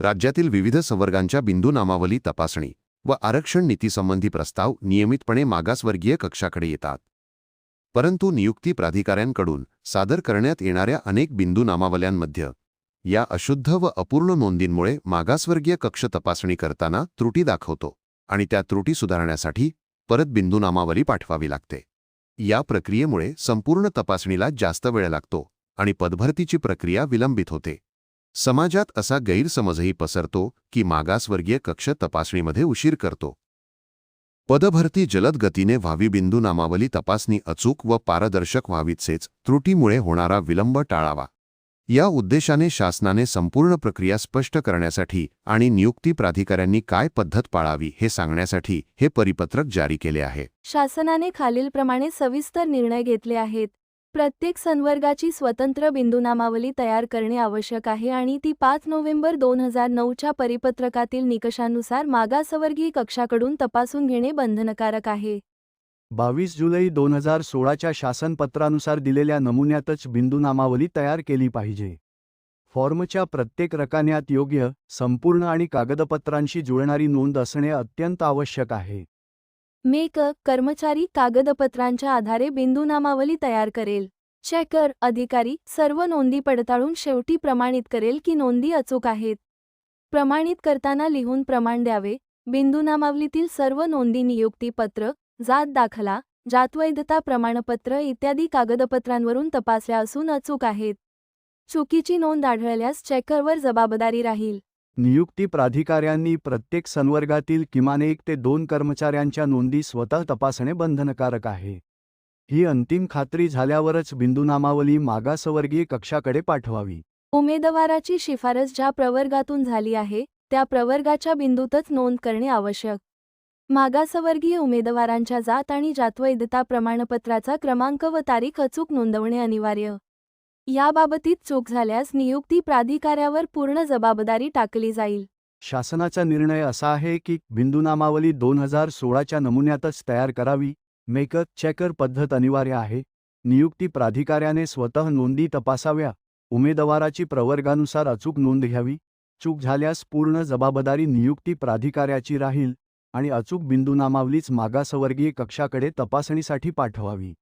राज्यातील विविध संवर्गांच्या बिंदू नामावली तपासणी व आरक्षण नीतीसंबंधी प्रस्ताव नियमितपणे मागासवर्गीय कक्षाकडे येतात. परंतु नियुक्ती प्राधिकाऱ्यांकडून सादर करण्यात येणाऱ्या अनेक बिंदू नामावल्यांमध्ये या अशुद्ध व अपूर्ण नोंदींमुळे मागासवर्गीय कक्ष तपासणी करताना त्रुटी दाखवतो आणि त्या त्रुटी सुधारण्यासाठी परत बिंदू नामावली पाठवावी लागते. या प्रक्रियेमुळे संपूर्ण तपासणीला जास्त वेळ लागतो आणि पदभरतीची प्रक्रिया विलंबित होते. समाजात असा गैरसमजही पसरतो की मागासवर्गीय कक्ष तपासणीमध्ये उशीर करतो. पदभरती जलद गतीने व्हावी बिंदू नामावली तपासणी अचूक व पारदर्शक व्हावीतसेच त्रुटीमुळे होणारा विलंब टाळावा. या उद्देशाने शासनाने संपूर्ण प्रक्रिया स्पष्ट करण्यासाठी आणि नियुक्ती प्राधिकाऱ्यांनी काय पद्धत पाळावी हे सांगण्यासाठी हे परिपत्रक जारी केले आहे. शासनाने खालीलप्रमाणे सविस्तर निर्णय घेतले आहेत. प्रत्येक संवर्गाची स्वतंत्र बिंदूनामावली तयार करणे आवश्यक आहे आणि ती पाच नोव्हेंबर दोन हजार नऊच्या परिपत्रकातील निकषांनुसार मागासवर्गीय कक्षाकडून तपासून घेणे बंधनकारक आहे. बावीस जुलै दोन हजार सोळाच्या शासनपत्रानुसार दिलेल्या नमुन्यातच बिंदूनामावली तयार केली पाहिजे. फॉर्मच्या प्रत्येक रकान्यात योग्य संपूर्ण आणि कागदपत्रांशी जुळणारी नोंद असणे अत्यंत आवश्यक आहे. मेक कर्मचारी कागदपत्रांच्या आधारे बिंदूनामावली तयार करेल. चेकर अधिकारी सर्व नोंदी पडताळून शेवटी प्रमाणित करेल की नोंदी अचूक आहेत. प्रमाणित करताना लिहून प्रमाण द्यावे. बिंदूनामावलीतील सर्व नोंदी नियुक्तीपत्र जात दाखला जातवैधता प्रमाणपत्र इत्यादी कागदपत्रांवरून तपासल्या असून अचूक आहेत. चुकीची नोंद आढळल्यास चेकरवर जबाबदारी राहील. नियुक्ती प्राधिकाऱ्यांनी प्रत्येक संवर्गातील किमान एक ते दोन कर्मचाऱ्यांच्या नोंदी स्वतः तपासणे बंधनकारक आहे. ही अंतिम खात्री झाल्यावरच बिंदूनामावली मागासवर्गीय कक्षाकडे पाठवावी. उमेदवाराची शिफारस ज्या प्रवर्गातून झाली आहे त्या प्रवर्गाच्या बिंदूतच नोंद करणे आवश्यक. मागासवर्गीय उमेदवारांच्या जात आणि जातवैधता प्रमाणपत्राचा क्रमांक व तारीख अचूक नोंदवणे अनिवार्य. याबाबतीत चूक झाल्यास नियुक्ती प्राधिकाऱ्यावर पूर्ण जबाबदारी टाकली जाईल. शासनाचा निर्णय असा आहे की बिंदूनामावली दोन हजार सोळाच्या नमुन्यातच तयार करावी मेकअप चेकर पद्धत अनिवार्य आहे. नियुक्ती प्राधिकाऱ्याने स्वतः नोंदी तपासाव्या उमेदवाराची प्रवर्गानुसार अचूक नोंद घ्यावी चूक झाल्यास पूर्ण जबाबदारी नियुक्ती प्राधिकाऱ्याची राहील आणि अचूक बिंदूनामावलीच मागासवर्गीय कक्षाकडे तपासणीसाठी पाठवावी.